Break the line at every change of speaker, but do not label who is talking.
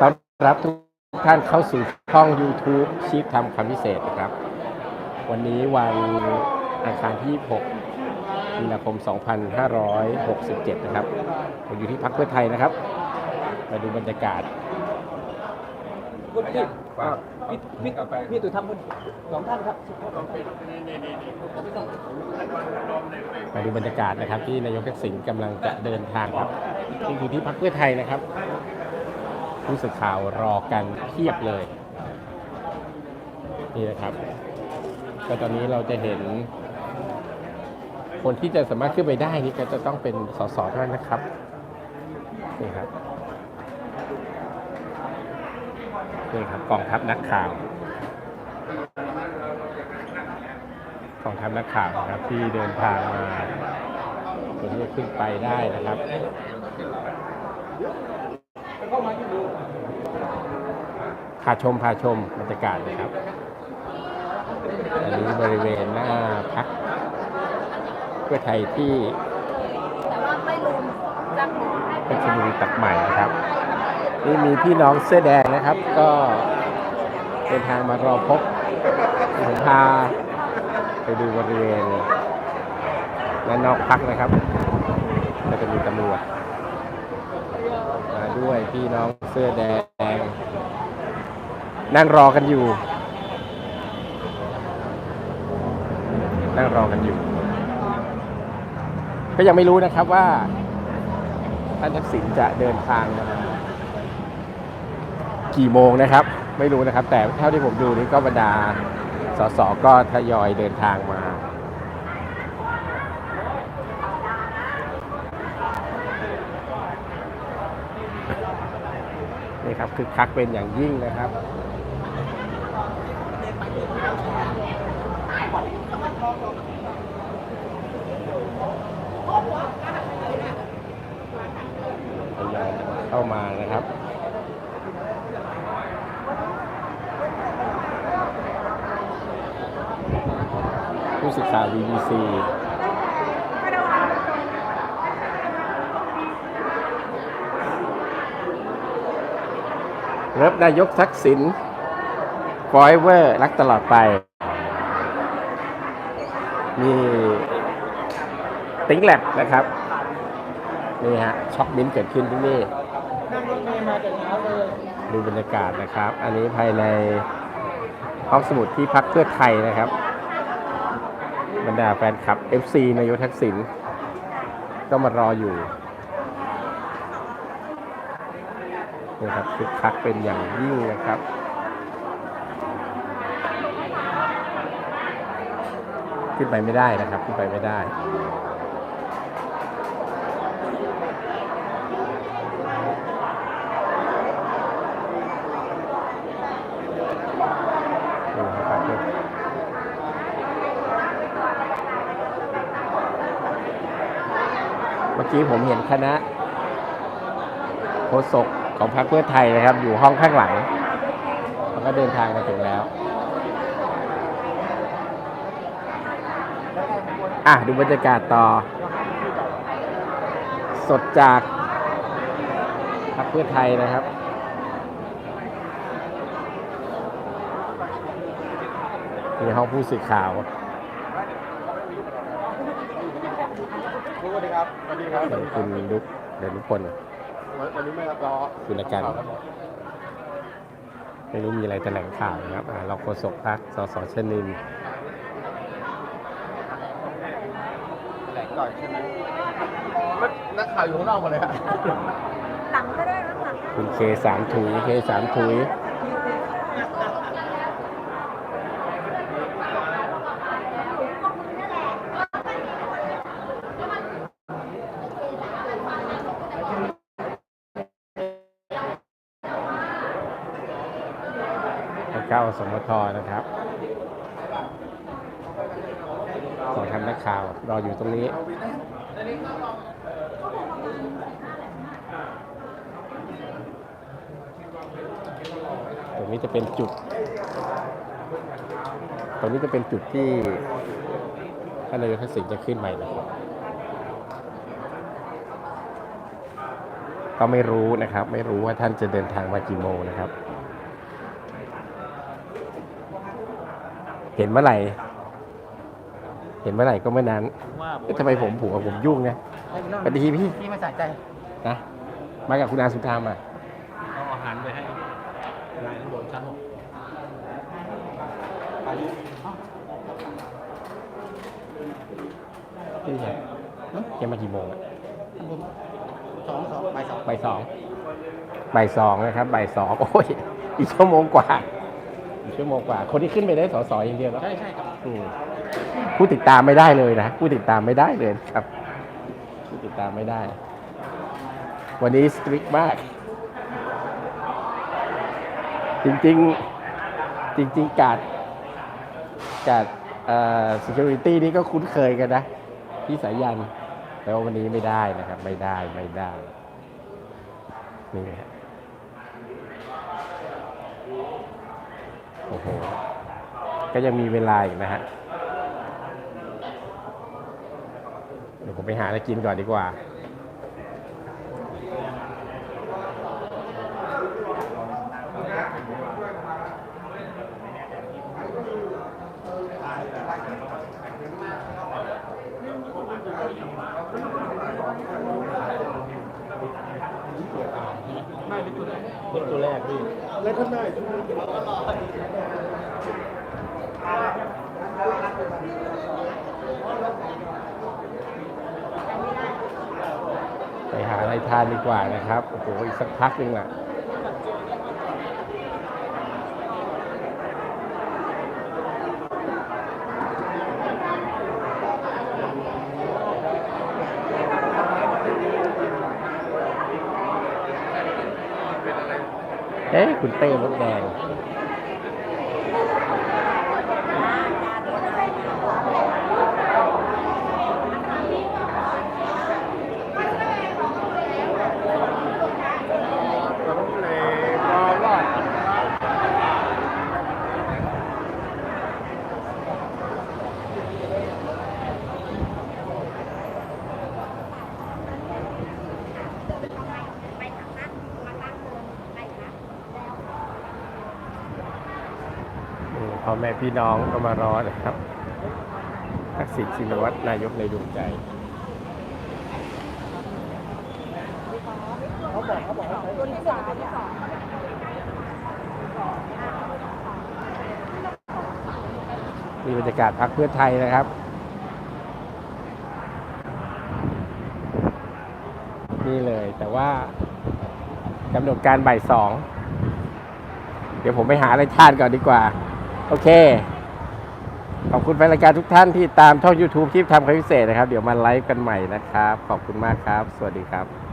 ต้อนรับทุกท่านเข้าสู่ช่อง YouTube ชีพทำคำพิเศษนะครับ วันนี้วันอังคารที่ 6 มีนาคม 2567 นะครับผมอยู่ที่พักเพื่อไทยนะครับมาดูบรรยากาศ
คุณพี่พี่พี่พี่ตุทำคุณสองท่านครับ
มาดูบรรยากาศนะครับ ที่นายกทักษิณกำลังจะเดินทางครับนี่คือที่พักเพื่อไทยนะครับ ผู้สื่อข่าวรอกันเทียบเลย นี่นะครับ ก็ตอนนี้เราจะเห็น คนที่จะสามารถขึ้นไปได้นี่ก็จะต้องเป็นสสเท่านั้นนะครับนี่ครับนี่ครับกองทัพนักข่าวกองทัพนักข่าวนะครับที่เดินทางมาคนที่จะขึ้นไปได้นะครับ พาชมพาชมบรรยากาศนะครับ อันนี้บริเวณหน้าพักเพื่อไทยที่
แต่ว่าไม่ลืมจำหมอให้
เพชรบุรีตัดใหม่นะครับ นี่มีพี่น้องเสื้อแดงนะครับ ก็เดินทางมารอพบผมพาไปดูบริเวณด้านนอกพักนะครับก็จะมีตำรวจมาด้วยพี่น้องเสื้อแดง นั่งรอกันอยู่ นั่งรอกันอยู่ ก็ยังไม่รู้นะครับว่าท่านทักษิณจะเดินทางมากี่โมงนะครับ ไม่รู้นะครับ แต่เท่าที่ผมดูนี่ก็บรรดาสสก็ทยอยเดินทางมานี่ครับคือคักเป็นอย่างยิ่งนะครับ ทยอยเข้ามานะครับผู้สื่อข่า BBC รับนายกทักษิณ forever รักตลอดไป มีติ้งแลบนะครับ นี่ฮะช็อกบิ้นเกิดขึ้นที่นี่
นั่งรถเมล์มาแต่เช้าเลย
ดูบรรยากาศนะครับ อันนี้ภายในห้องสมุดที่พักเพื่อไทยนะครับ บรรดาแฟนคลับ FC นายกทักษิณก็มารออยู่นี่ครับคึกคักเป็นอย่างยิ่งนะครับ ขึ้นไปไม่ได้นะครับ ขึ้นไปไม่ได้นี่นะครับเมื่อกี้ผมเห็นคณะโฆษกของพรรคเพื่อไทยนะครับ อยู่ห้องข้างหลังแล้วก็เดินทางมาถึงแล้ว อะ ดูบรรยากาศต่อ สดจากพรรคเพื่อไทยนะครับมีห้องผู้สื่อข่าว
สวัสดีครับสวัสดีครับ
ส่วนคุณดุ๊กเดนุพล
วันนี้ไม่รับรอ
คุณอาจารย์ไม่รู้มีอะไรแถลงข่าวนะครับอ่าเราโฆษกพักสสชนิน
แหล กก่อนใช่ไหมนักข่าวอยู่ข้างนอกหมดเลยครับ
หลังก็ได้นะหลัง
คุณเคสามถุยเคสามถุยเก้าสมทนะครับ ขอทำนักข่าวรออยู่ตรงนี้ตรงนี้จะเป็นจุด ตรงนี้จะเป็นจุดที่ท่านนายกทักษิณจะขึ้นใหม่นะครับก็ไม่รู้นะครับ ไม่รู้ว่าท่านจะเดินทางมากี่โมงนะครับ เห็นเมื่อไหร่ ห็นเมื่อไหร่ก็เมื่อนั้น
ว่า
เอ๊ะทำไมผมผูกกับผมยุ่งนะสวัสดีพี่
พี่มาใส่ใจ
นะมากับคุณอาสุธามอะ
เอาอาหารไปให้นายทั้งบนชั้นหกอายุ
พี่จะจะมากี่โมงอะ
สองสองไปสอง
บ่ายสองบ่ายสองนะครับบ่ายสองโอ้ยอีกชั่วโมงกว่าอีกชั่วโมงกว่า คนที่ขึ้นไปได้สอสออย่างเดียวแล้ว
ใช่ใช่ครับ
อืม ผู้ติดตามไม่ได้เลยนะผู้ติดตามไม่ได้เลยครับ ผู้ติดตามไม่ได้ วันนี้สตริกมาก จริงๆจริง ๆ การดการดเอ่อ security นี่ก็คุ้นเคยกันนะพี่สายันแต่ว่าวันนี้ไม่ได้นะครับ ไม่ได้ไม่ได้นี่ฮะโอ้โห ก็ยังมีเวลาอีกนะฮะเดี๋ยวผมไปหาอะไรกินก่อนดีกว่า
เป็นตัวแรกพี่
ไปหาอะไร ทานดีกว่านะครับ โอ้โห อีกสักพักหนึ่งอะเอ๊ะคุณเต้รถแดง พ่อแม่พี่น้องก็มารอนะครับทักษิณชินวัตรนายกในดวงใจมีบรรยากาศพักเพื่อไทยนะครับนี่เลย แต่ว่ากำหนดการบ่ายสอง เดี๋ยวผมไปหาอะไรทานก่อนดีกว่า โอเค ขอบคุณแฟนรายการทุกท่านที่ตามช่อง YouTube ที่ทำคลิปพิเศษนะครับ เดี๋ยวมาไลฟ์กันใหม่นะครับ ขอบคุณมากครับ สวัสดีครับ